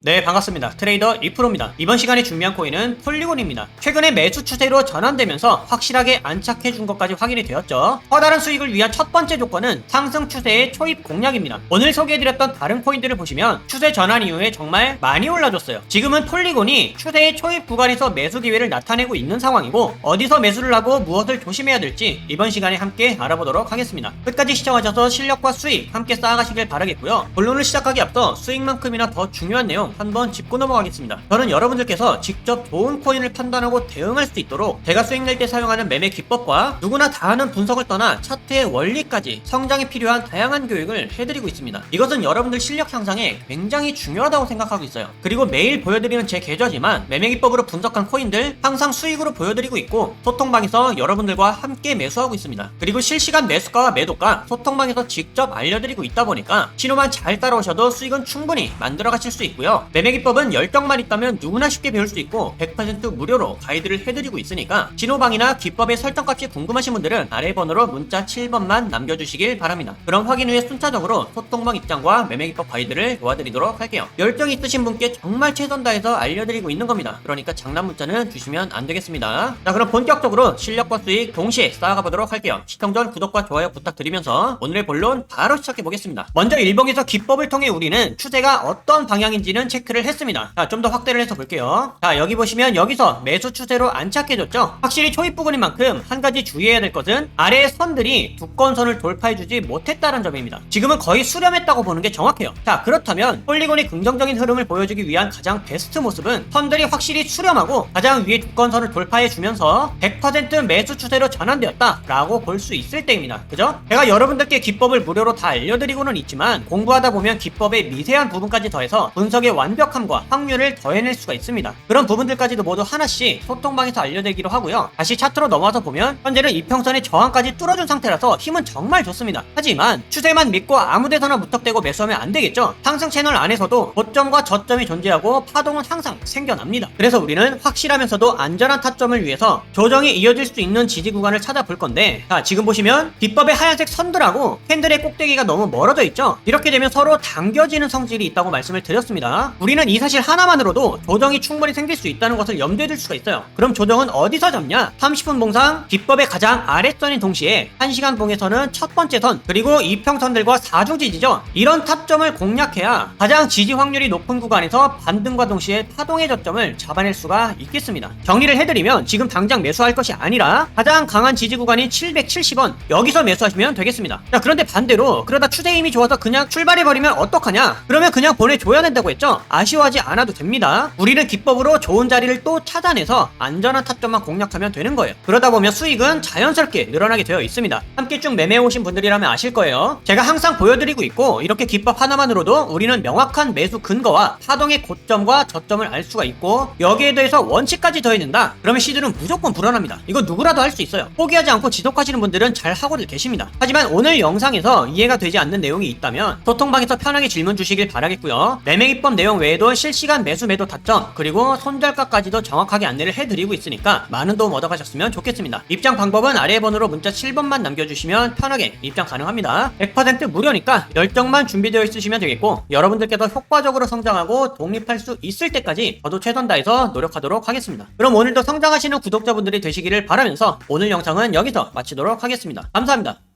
네 반갑습니다. 트레이더 리프로입니다. 이번 시간에 준비한 코인은 폴리곤입니다. 최근에 매수 추세로 전환되면서 확실하게 안착해 준 것까지 확인이 되었죠. 커다란 수익을 위한 첫 번째 조건은 상승 추세의 초입 공략입니다. 오늘 소개해드렸던 다른 코인들을 보시면 추세 전환 이후에 정말 많이 올라줬어요. 지금은 폴리곤이 추세의 초입 구간에서 매수 기회를 나타내고 있는 상황이고 어디서 매수를 하고 무엇을 조심해야 될지 이번 시간에 함께 알아보도록 하겠습니다. 끝까지 시청하셔서 실력과 수익 함께 쌓아가시길 바라겠고요. 본론을 시작하기 앞서 수익만큼이나 더 중요한 내용 한번 짚고 넘어가겠습니다. 저는 여러분들께서 직접 좋은 코인을 판단하고 대응할 수 있도록 제가 수익 낼 때 사용하는 매매 기법과 누구나 다 하는 분석을 떠나 차트의 원리까지 성장에 필요한 다양한 교육을 해드리고 있습니다. 이것은 여러분들 실력 향상에 굉장히 중요하다고 생각하고 있어요. 그리고 매일 보여드리는 제 계좌지만 매매 기법으로 분석한 코인들 항상 수익으로 보여드리고 있고 소통방에서 여러분들과 함께 매수하고 있습니다. 그리고 실시간 매수가와 매도가 소통방에서 직접 알려드리고 있다 보니까 신호만 잘 따라오셔도 수익은 충분히 만들어 가실 수 있고요. 매매 기법은 열정만 있다면 누구나 쉽게 배울 수 있고 100% 무료로 가이드를 해드리고 있으니까 신호방이나 기법의 설정값이 궁금하신 분들은 아래 번호로 문자 7번만 남겨주시길 바랍니다. 그럼 확인 후에 순차적으로 소통방 입장과 매매 기법 가이드를 도와드리도록 할게요. 열정 있으신 분께 정말 최선 다해서 알려드리고 있는 겁니다. 그러니까 장난 문자는 주시면 안 되겠습니다. 자 그럼 본격적으로 실력과 수익 동시에 쌓아가 보도록 할게요. 시청 전 구독과 좋아요 부탁드리면서 오늘의 본론 바로 시작해 보겠습니다. 먼저 일봉에서 기법을 통해 우리는 추세가 어떤 방향인지는 체크를 했습니다. 자, 좀 더 확대를 해서 볼게요. 자, 여기 보시면 여기서 매수 추세로 안착해줬죠? 확실히 초입 부근인 만큼 한 가지 주의해야 될 것은 아래의 선들이 두꺼운 선을 돌파해주지 못했다는 점입니다. 지금은 거의 수렴했다고 보는 게 정확해요. 자, 그렇다면 폴리곤이 긍정적인 흐름을 보여주기 위한 가장 베스트 모습은 선들이 확실히 수렴하고 가장 위에 두꺼운 선을 돌파해주면서 100% 매수 추세로 전환되었다 라고 볼 수 있을 때입니다. 그죠? 제가 여러분들께 기법을 무료로 다 알려드리고는 있지만 공부하다 보면 기법의 미세한 부분까지 더해서 분석의 완벽함과 확률을 더해낼 수가 있습니다. 그런 부분들까지도 모두 하나씩 소통방에서 알려드리기로 하고요. 다시 차트로 넘어와서 보면 현재는 이평선의 저항까지 뚫어준 상태라서 힘은 정말 좋습니다. 하지만 추세만 믿고 아무 데서나 무턱대고 매수하면 안 되겠죠. 상승 채널 안에서도 고점과 저점이 존재하고 파동은 항상 생겨납니다. 그래서 우리는 확실하면서도 안전한 타점을 위해서 조정이 이어질 수 있는 지지 구간을 찾아볼 건데 자 지금 보시면 비법의 하얀색 선들하고 캔들의 꼭대기가 너무 멀어져 있죠. 이렇게 되면 서로 당겨지는 성질이 있다고 말씀을 드렸습니다. 우리는 이 사실 하나만으로도 조정이 충분히 생길 수 있다는 것을 염두에 둘 수가 있어요. 그럼 조정은 어디서 잡냐? 30분 봉상 비법의 가장 아랫선인 동시에 1시간 봉에서는 첫 번째 선 그리고 이평선들과 사중 지지죠. 이런 타점을 공략해야 가장 지지 확률이 높은 구간에서 반등과 동시에 파동의 저점을 잡아낼 수가 있겠습니다. 정리를 해드리면 지금 당장 매수할 것이 아니라 가장 강한 지지 구간인 770원 여기서 매수하시면 되겠습니다. 자 그런데 반대로 그러다 추세 힘이 좋아서 그냥 출발해버리면 어떡하냐? 그러면 그냥 보내줘야 된다고 했죠? 아쉬워하지 않아도 됩니다. 우리는 기법으로 좋은 자리를 또 찾아내서 안전한 타점만 공략하면 되는 거예요. 그러다 보면 수익은 자연스럽게 늘어나게 되어 있습니다. 함께 쭉 매매해 오신 분들이라면 아실 거예요. 제가 항상 보여드리고 있고 이렇게 기법 하나만으로도 우리는 명확한 매수 근거와 파동의 고점과 저점을 알 수가 있고 여기에 대해서 원칙까지 더해낸다. 그러면 시드는 무조건 불안합니다. 이거 누구라도 할 수 있어요. 포기하지 않고 지속하시는 분들은 잘 하고들 계십니다. 하지만 오늘 영상에서 이해가 되지 않는 내용이 있다면 소통방에서 편하게 질문 주시길 바라겠고요. 매매기법 내용 외에도 실시간 매수 매도 타점 그리고 손절가까지도 정확하게 안내를 해드리고 있으니까 많은 도움 얻어가셨으면 좋겠습니다. 입장 방법은 아래 번호로 문자 7번만 남겨주시면 편하게 입장 가능합니다. 100% 무료니까 열정만 준비되어 있으시면 되겠고 여러분들께서 효과적으로 성장하고 독립할 수 있을 때까지 저도 최선 다해서 노력하도록 하겠습니다. 그럼 오늘도 성장하시는 구독자분들이 되시기를 바라면서 오늘 영상은 여기서 마치도록 하겠습니다. 감사합니다.